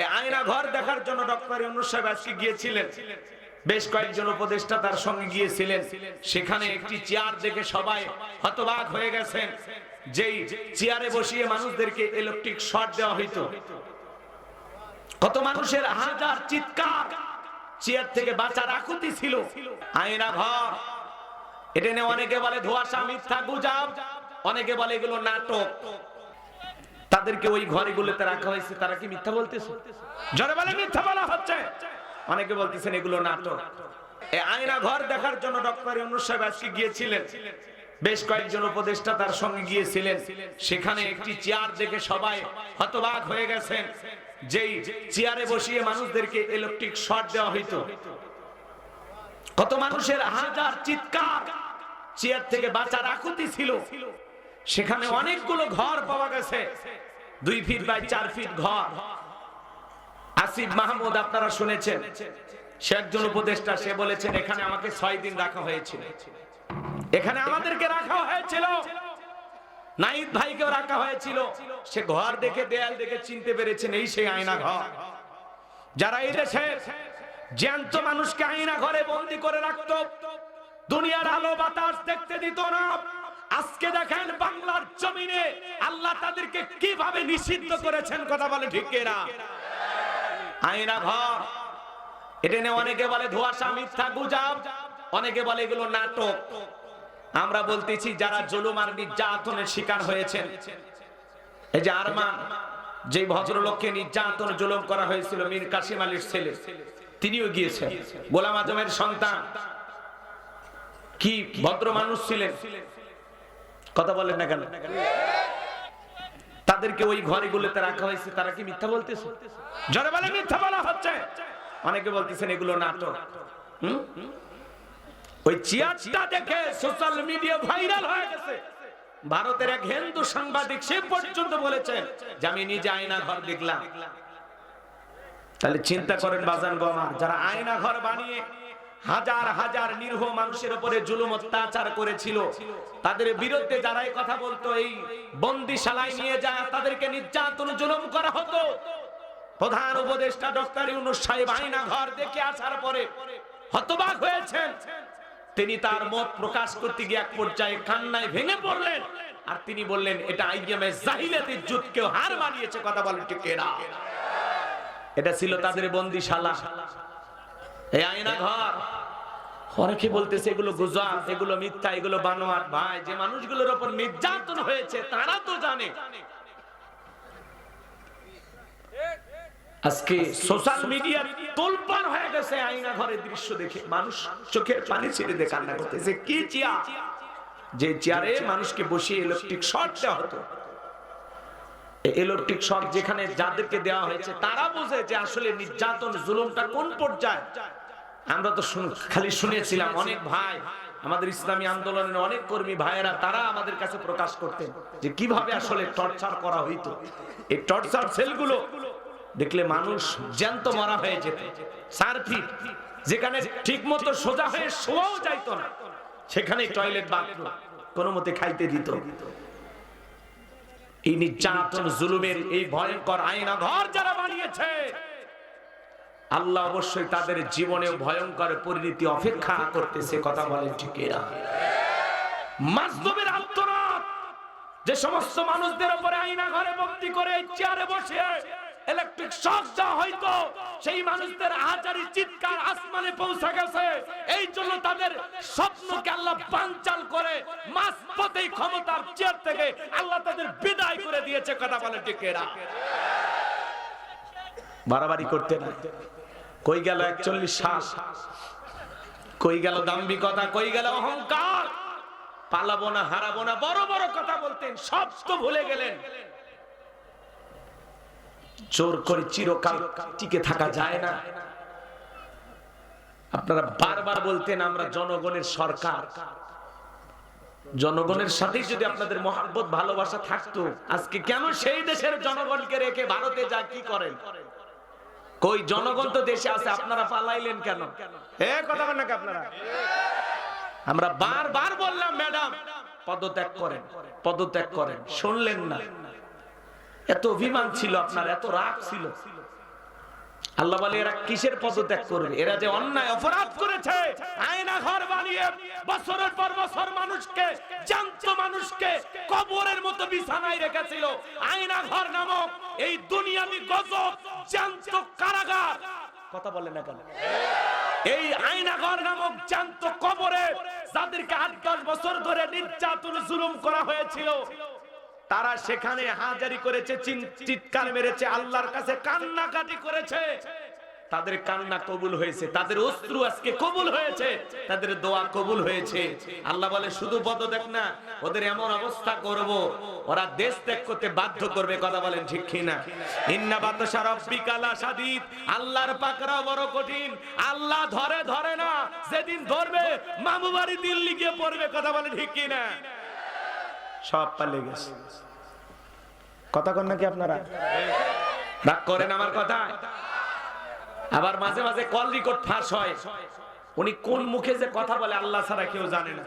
এই আয়না ঘর দেখার জন্য ডক্টর ইউনুস সাহেব আজকে গিয়েছিলেন। বেশ কয়েকজন উপদেষ্টা তার সঙ্গে গিয়েছিলেন। সেখানে একটি চেয়ার দেখে সবাই হতবাক হয়ে গেছেন। যেই চেয়ারে বসিয়ে মানুষদেরকে ইলেকট্রিক শর্ট দেওয়া হইতো। কত মানুষের হাজার চিৎকার চেয়ার থেকে বাঁচার আকুতি ছিল। আয়না ঘর। এটা নিয়ে অনেকে বলে ধোয়াশা, মিথ্যা, গুজাব। অনেকে বলে এগুলো নাটক। তাদেরকে ওই ঘরগুলোতে রাখা হয়েছে, তারা কি মিথ্যা বলতেছে? জনে বলে, মিথ্যা বলা হচ্ছে। অনেকে বলতেছেন, এগুলো নাটক। আয়না ঘর দেখার জন্য ডক্টর ইউনুস সাহেব আজকে গিয়েছিলেন। বেশ কয়েকজন উপদেষ্টা তার সঙ্গে গিয়েছিলেন। সেখানে একটি চেয়ার দেখে সবাই হতবাক হয়ে গেছেন। যেই চেয়ারে বসিয়ে মানুষদেরকে ইলেকট্রিক শর্ট দেওয়া হইতো। কত মানুষের হাজার চিৎকার চেয়ার থেকে বাঁচার আকুতি ছিল। সেখানে অনেকগুলো ঘর পাওয়া গেছে। দুই ফিট বাই চার ফিট ঘর। আসিফ মাহমুদ, আপনারা শুনেছেন। সে একজন উপদেষ্টা, সে বলেছেন, এখানে আমাকে ছয় দিন রাখা হয়েছিল। এখানে আমাদেরকে রাখা হয়েছিল। নাইদ ভাইকেও রাখা হয়েছিল। সে ঘর দেখে, দেয়াল দেখে চিনতে পেরেছেন, এই সেই আয়না ঘর। যারা এই দেশে জ্যান্ত মানুষকে আয়না ঘরে বন্দি করে রাখতো, দুনিয়ার আলো বাতাস দেখতে দিত না। আজকে দেখেন বাংলার জমিনে আল্লাহ তাদেরকে কীভাবে নিষিদ্ধ করেছেন কথা বলে ঠিক আয়না ঘর। এটা নিয়ে অনেকে বলে ধোয়াশা, মিথ্যা, গুজাব। অনেকে বলে এগুলো নাটক। আমরা বলতেছি যারা আর নির্যাতনের শিকার হয়েছেন। এই যে আরমান যে ভদ্রলোককে নির্যাতন, জুলুম করা হয়েছিল মীর কাসিম আলীর ছেলে, তিনিও গিয়েছেন। গোলাম আজমের সন্তান। কি ভদ্র মানুষ ছিলেন। কথা বলেন না কেন? তাদেরকে ওই ঘরগুলোতে রাখা হয়েছে, তারা কি মিথ্যা বলতেছে? জনে বলে মিথ্যা বলা হচ্ছে। অনেকে বলতেছেন এগুলো নাটক। ওই দেখে সোশ্যাল মিডিয়া ভাইরাল হয়ে গেছে। ভারতের এক হিন্দু সাংবাদিক সে পর্যন্ত বলেছেন যে আমি নিজে আয়না ঘর দেখলাম। তাহলে চিন্তা করেন বাজান গমা যারা আয়না ঘর বানিয়ে হাজার হাজার নিরীহ মানুষের উপরে জুলুম অত্যাচার করেছিল। তাদের বিরুদ্ধে যারা এই কথা বলতো, এই বন্দিশালায় নিয়ে যায় তাদেরকে নির্যাতন, জুলুম করা হতো। প্রধান উপদেষ্টা ডক্টর ইউনুস সাহেব আয়না ঘর দেখে আসার পরে হতবাক হয়েছেন। তিনি তার মত প্রকাশ করতে গিয়ে এক পর্যায়ে কান্নায় ভেঙে পড়লেন। আর তিনি বললেন, এটা আইএমএ জাহিলাতের যুদ্ধকেও হার মানিয়েছে। কথা বলেন ঠিক এরা এটা ছিল তাদের বন্দিশালা। এই আয়না ঘর। বলতেছে, এগুলো এগুলো মিথ্যা, এগুলো ভাই, যে মানুষগুলোর নির্যাতন হয়েছে, তারা তো জানে। আজকে সোশ্যাল মিডিয়ার তোলপাড় হয়ে গেছে ঘরের দৃশ্য দেখে। মানুষ চোখের পানি ছেড়ে দিয়ে কান্না করতেছে। কি চেয়ার? যে চেয়ারে মানুষকে বসিয়ে ইলেকট্রিক শর্ট দেওয়া হতো। ইলেকট্রিক শর্ট যেখানে যাদেরকে দেওয়া হয়েছে, তারা বোঝে যে আসলে নির্যাতন, জুলুমটা কোন পর্যায়ে? আমরা তো খালি শুনেছিলাম অনেক ভাই, আমাদের ইসলামী আন্দোলনের অনেক কর্মী ভাইয়েরা, তারা আমাদের কাছে প্রকাশ করতেন যে কীভাবে আসলে টর্চার করা হইতো। এই টর্চার সেলগুলো দেখলে মানুষ জ্যান্ত মরা হয়ে যেত। চার ফিট যেখানে ঠিক মতো সোজা হয়ে শোয়াও যাইতো না সেখানে টয়লেট বাথরুম, কোনো মতে খাইতে দিত। এই নির্যাতন, জুলুমের এই ভয়ঙ্কর আয়না ঘর যারা বানিয়েছে আল্লাহ অবশ্যই তাদের জীবনে ভয়ঙ্কর পরিণতি অপেক্ষা করতেছে, কথা বলেন ঠিক আত্মনাদ যে সমস্ত মানুষদের উপরে আয়না ঘরে ভক্তি করে, চেয়ারে বসে ইলেকট্রিক শক দেওয়া হয়তো সেই মানুষদের হাজারি চিৎকার আসমানে পৌঁছে গেছে, এই জন্য তাদের স্বপ্নকে আল্লাহ পাঞ্চাল করে মাস পথেই ক্ষমতার চেয়ার থেকে আল্লাহ তাদের বিদায় করে দিয়েছে, কথা বলে ঠিক এরা বাড়াবাড়ি করতে না। কই গেল একচল্লিশ সাল? কই গেল দাম্ভিকতা? কই গেল অহংকার? পালাবো না, হারাবো না, বড় বড় কথা বলতেন, সব তো ভুলে গেলেন। জোর করে চিরকাল টিকে থাকা যায় না। আপনারা বারবার বলতেন, আমরা জনগণের সরকার। জনগণের সাথে যদি আপনাদের মহাব্বত, ভালোবাসা থাকতো, আজকে কেন সেই দেশের জনগণকে রেখে ভারতে যা, কি করেন? কই জনগণ তো দেশে আছে আপনারা পালাইলেন কেন? হে কথা বলেন নাকি আপনারা? আমরা বারবার বললাম ম্যাডাম পদত্যাগ করেন পদত্যাগ করেন। শুনলেন না। এত অভিমান ছিল আপনার এত রাগ ছিল। আল্লাহ বলে এরা কিসের পদত্যাগ করবে? এরা যে অন্যায় অপরাধ করেছে আয়না ঘর বানিয়ে বছরের পর বছর মানুষকে জান্ত মানুষকে কবরের মতো বিছানায় রেখেছিল। আয়না ঘর নামক এই দুনিয়াবি গজব জান্ত কারাগার। কথা বলে না কেন? এই আয়নাঘর নামক জান্ত কবরে যাদেরকে আট, দশ বছর ধরে নির্যাতন, জুলুম করা হয়েছিল, তারা সেখানে হাজারি করেছে চিৎকার মেরেছে, আল্লাহর কাছে কান্নাকাটি করেছে। তাদের কান্না কবুল হয়েছে, তাদের অস্ত্র আজকে কবুল হয়েছে, তাদের দোয়া কবুল হয়েছে। আল্লাহ বলে, শুধু পদত্যাগ না, ওদের এমন অবস্থা করব, ওরা দেশ ত্যাগ করতে বাধ্য করবে। কথা বলেন ঠিক কিনা? ধরে ধরে না ধরবে, মামু বাড়ি কথা ঠিক সব গেছে। কথা আপনারা? করেন আমার কথা? আবার মাঝে মাঝে কল রেকর্ড ফাঁস হয়। উনি কোন মুখে যে কথা বলে আল্লাহ ছাড়া কেউ জানে না।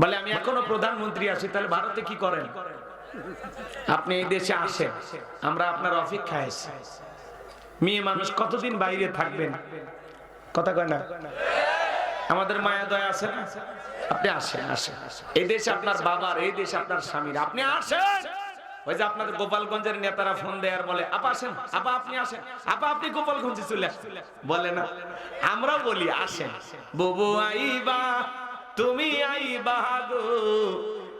বলে, আমি এখনও প্রধানমন্ত্রী আছি, তাহলে ভারতে কি করেন? আপনি এই দেশে আসেন, আমরা আপনার অপেক্ষায় আছি। মেয়ে মানুষ কতদিন বাইরে থাকবেন? কথা কয় না? আমাদের মায়া দয়া আছে না? আপনি আসেন আসেন। এই দেশে আপনার বাবার, এই দেশে আপনার স্বামীর। আপনি আসেন! ওই যে আপনাদের গোপালগঞ্জের নেতারা ফোন দেয় আর বলে, আপা আসেন, আপা আপনি আসেন, আপা আপনি গোপালগঞ্জে চলে আসেন। বলে না আমরা বলি, আসেন। বুবু আইবা, তুমি আইবা গো,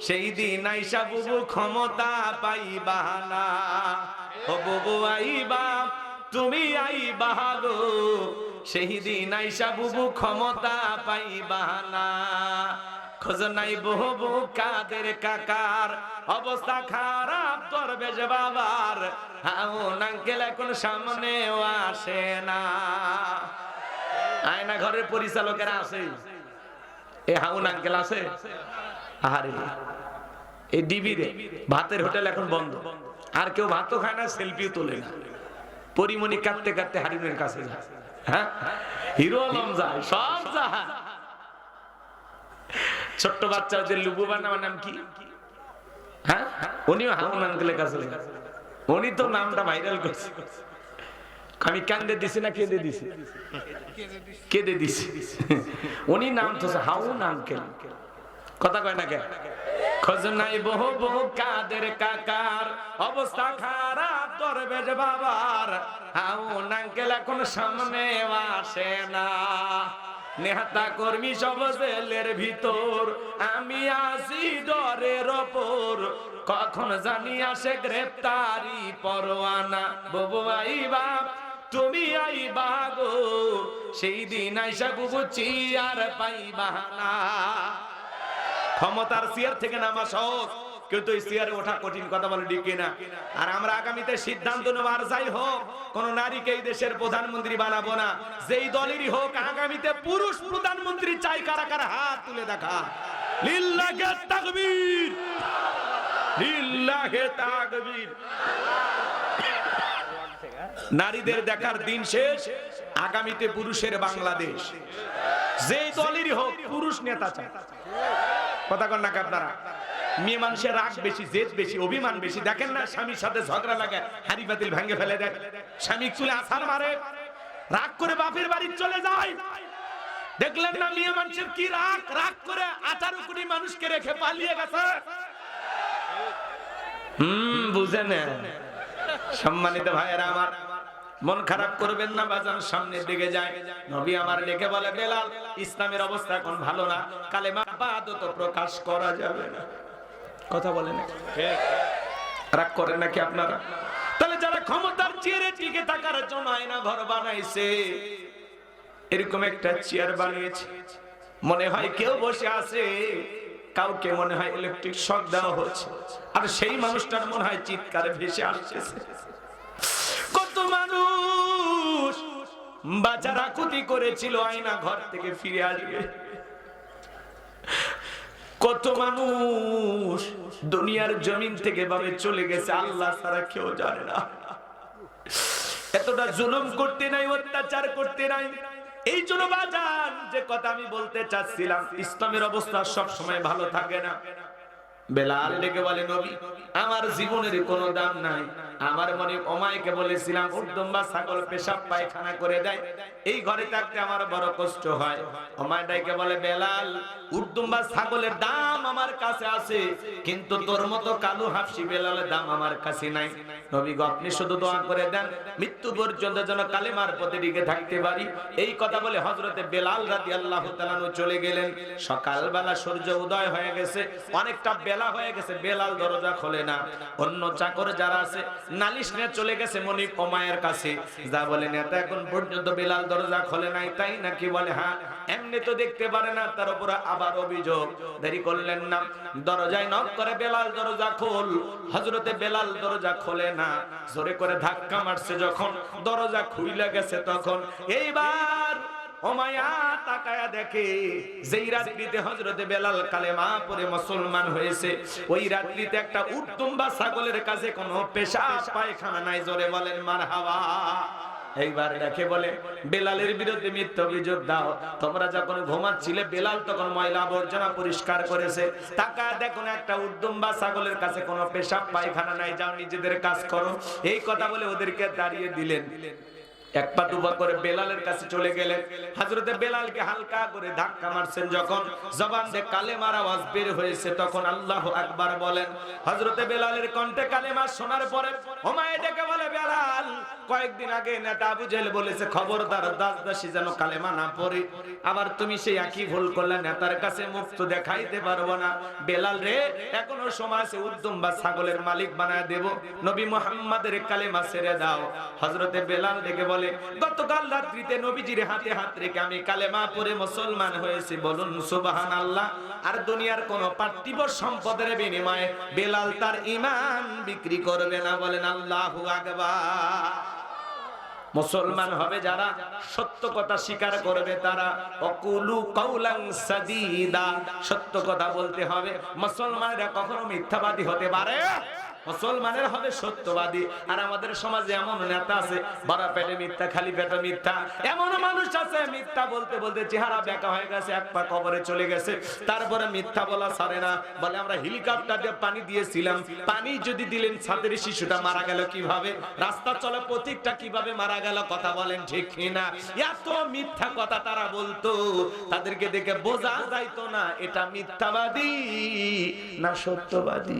সেই দিন আইসা বুবু ক্ষমতা পাইবা না। ও বুবু আইবা, তুমি আইবা গো, সেই দিন আইসা বুবু ক্ষমতা পাইবা না। খোঁজ নাই বহু বহু কাদের কাকার। অবস্থা খারাপ করবে যে বাবার। হাউন আঙ্কেল এখন সামনেও আসে না। আয়না ঘরের পরিচালকেরা আছে। এ হাউন আঙ্কেল আছে? আহারে এই ডিবি রে, ভাতের হোটেল এখন বন্ধ। আর কেউ ভাতও খায় না, সেলফিও তোলে না। পরিমণি কাটতে কাটতে হারিমের কাছে যায়। হ্যাঁ? হিরো আলম যায়, সব যায়। ছোট্ট বাচ্চা যে লুবুবার নামের নাম কি? হ্যাঁ? উনিও হাউন আঙ্কেলের কাছে উনি তো নামটা ভাইরাল করছে। আমি কান্দে দিছি না কেঁদে দিছি? কেঁদে দিছি। উনি নাম তো হাউন আঙ্কেল কথা কয় না কে? খোঁজ নাই বহু বহু কাদের কাকার। অবস্থা খারাপ করবে যে বাবার। হাউন আঙ্কেল এখন সামনে আসে না। নেহাতা কর্মী সব জেলের ভিতর, আমি আসি ডরের ওপর। কখন জানি আসে গ্রেপ্তারি পরোয়ানা। ববু আইবা, তুমি আইবা গো, সেই দিন আইসা বুবু চিয়ার পাইবা না। ক্ষমতার চেয়ার থেকে নামা সহজ। কিন্তু চেয়ারে ওঠা কঠিন কথা বলে ডিকে না আর আমরা আগামীতে সিদ্ধান্ত নেব যাই হোক, কোন নারীকে এই দেশের প্রধানমন্ত্রী বানাবো না। যেই দলেরই হোক, আগামীতে পুরুষ প্রধানমন্ত্রী চাই কারা কারা? হাত তুলে দেখা। নারীদের দেখার দিন শেষ, আগামীতে পুরুষের বাংলাদেশ। যেই দলেরই হোক, পুরুষ নেতা চায় কথা কন না আপনারা? মেয়ে মানুষের রাগ বেশি, জেদ বেশি, অভিমান বেশি। দেখেন না, স্বামীর সাথে ঝগড়া লাগে, হাড়ি বাতিল ভেঙে ফেলে দেয়। স্বামী চুলে আসার মারে। রাগ করে বাপের বাড়ি চলে যায়। দেখলেন না, মেয়ে মানুষের কি রাগ? রাগ করে আঠারো কোটি মানুষকে রেখে পালিয়ে গেছে। হুম, বুঝে সম্মানিত ভাইয়েরা আমার, মন খারাপ করবেন না, বাজান সামনের দিকে যায়। নবী আমার ডেকে বলে, বেলাল, ইসলামের অবস্থা এখন ভালো না। কালে কালেমা বাদত প্রকাশ করা যাবে না। কথা বলে না। রাগ করেন নাকি আপনারা? তাহলে যারা ক্ষমতার চেয়ারে টিকে থাকার জন্য আয়না ঘর বানাইছে, এরকম একটা চেয়ার বানিয়েছে। মনে হয় কেউ বসে আছে, কাউকে মনে হয় ইলেকট্রিক শক দেওয়া হচ্ছে। আর সেই মানুষটার মনে হয় চিৎকারে ভেসে আসতেছে। কত মানুষ বাচ্চারা ক্ষতি করেছিল আয়না ঘর থেকে ফিরে আসবে। কত মানুষ দুনিয়ার জমিন থেকে ভাবে চলে গেছে, আল্লাহ ছাড়া কেউ জানে না। এতটা জুলুম করতে নাই, অত্যাচার করতে নাই। এই জন্য বাজান যে কথা আমি বলতে চাচ্ছিলাম, ইসলামের অবস্থা সব সময় ভালো থাকে না। বেলাল ডেকে বলে, নবী, আমার জীবনের কোনো দাম নাই। আমার মনে অমায়কে বলেছিলাম ছাগল পেশাব পায়খানা করে দেয়, এই ঘরে থাকতে আমার বড় কষ্ট হয়। অমায় ডাইকে বলে, বেলাল উর্দুম্বা ছাগলের দাম আমার কাছে আছে, কিন্তু তোর মতো কালু হাফসি বেলালের দাম আমার কাছে নাই। নবী গো, আপনি শুধু দোয়া করে দেন, মৃত্যু পর্যন্ত যেন কালেমার পথে দিকে থাকতে পারি। এই কথা বলে হজরতে বেলাল রাদি আল্লাহ চলে গেলেন। সকালবেলা সূর্য উদয় হয়ে গেছে, অনেকটা বেলা হয়ে গেছে, বেলাল দরজা খোলে না। অন্য চাকর যারা আছে, নালিশ নিয়ে চলে গেছে মনিব ওমায়ের কাছে। যা বলে, নেতা, এখন পর্যন্ত বেলাল দরজা খোলে নাই, তাই নাকি? বলে হ্যাঁ এমনি তো দেখতে পারে না, তার উপরে আবার অভিযোগ। দেরি করলেন না। দরজায় নক করে, বেলাল দরজা খোল। হজরতে বেলাল দরজা খোলে না। জোরে করে ধাক্কা মারছে যখন দরজা খুলে গেছে তখন। এইবার দেখে হজরতে বেলাল মুসলমান হয়েছে, ওই একটা উত্তম্বা ছাগলের কাছে কোনো পেশা পায়খানা নাই। জোরে বলেন মার হাওয়া এইবার দেখে বলে, বেলালের বিরুদ্ধে মিথ্যা অভিযোগ দাও। তোমরা যখন ঘুমাচ্ছিলে, বেলাল তখন ময়লা আবর্জনা পরিষ্কার করেছে। টাকা দেখো একটা উদ্যম্বা ছাগলের কাছে কোনো পেশাব, পায়খানা নাই, যাও নিজেদের কাজ করো। এই কথা বলে ওদেরকে দাঁড়িয়ে দিলেন। এক পা দুপা করে বেলালের কাছে চলে গেলেন। হযরতে বেলালকে হালকা করে ধাক্কা মারছেন যখন জবান দিয়ে কালেমার আওয়াজ বের হয়েছে, তখন আল্লাহু আকবার বলেন হযরতে বেলালের কণ্ঠে কালেমা শোনার পরে ওমায়ে ডেকে বলে, বেলাল কয়েকদিন আগে নেতা জেহেল বলেছে, খবরদার দাস দাসী যেন কালেমা না পড়ে। আবার তুমি সেই একই ভুল করলে নেতার কাছে মুক্ত দেখাইতে পারব না। বেলাল রে, এখনও সময় আছে উদ্যম বা ছাগলের মালিক বানায় দেব। নবী মুহাম্মাদের কালেমা ছেড়ে দাও। হযরতে বেলাল ডেকে বলে, গতকাল রাত্রিতে নবীজির হাতে হাত রেখে আমি কালেমা পড়ে মুসলমান হয়েছি। বলুন সুবাহান আল্লাহ আর দুনিয়ার কোন পার্থিব সম্পদের বিনিময়ে বেলাল তার ঈমান বিক্রি করবে না। বলেন, আল্লাহু আকবার। মুসলমান হবে যারা সত্য কথা স্বীকার করবে, তারা অকুলু কৌলাং সাদিদা। সত্য কথা বলতে হবে। মুসলমানরা কখনো মিথ্যাবাদী হতে পারে? মুসলমানের হবে সত্যবাদী। আর আমাদের সমাজে এমন নেতা আছে বড় পেটে মিথ্যা, খালি পেটে মিথ্যা। এমন মানুষ আছে, মিথ্যা বলতে বলতে চেহারা বেঁকা হয়ে গেছে, এক পা কবরে চলে গেছে। তারপরে মিথ্যা বলা ছাড়ে না। বলে আমরা হেলিকপ্টার দিয়ে পানি দিয়েছিলাম। পানি যদি দিলেন ছাদের শিশুটা মারা গেল কীভাবে? রাস্তা চলে প্রতীকটা কীভাবে মারা গেল কথা বলেন ঠিক কিনা? এত মিথ্যা কথা তারা বলতো। তাদেরকে দেখে বোঝা যাইতো না, এটা মিথ্যাবাদী না সত্যবাদী।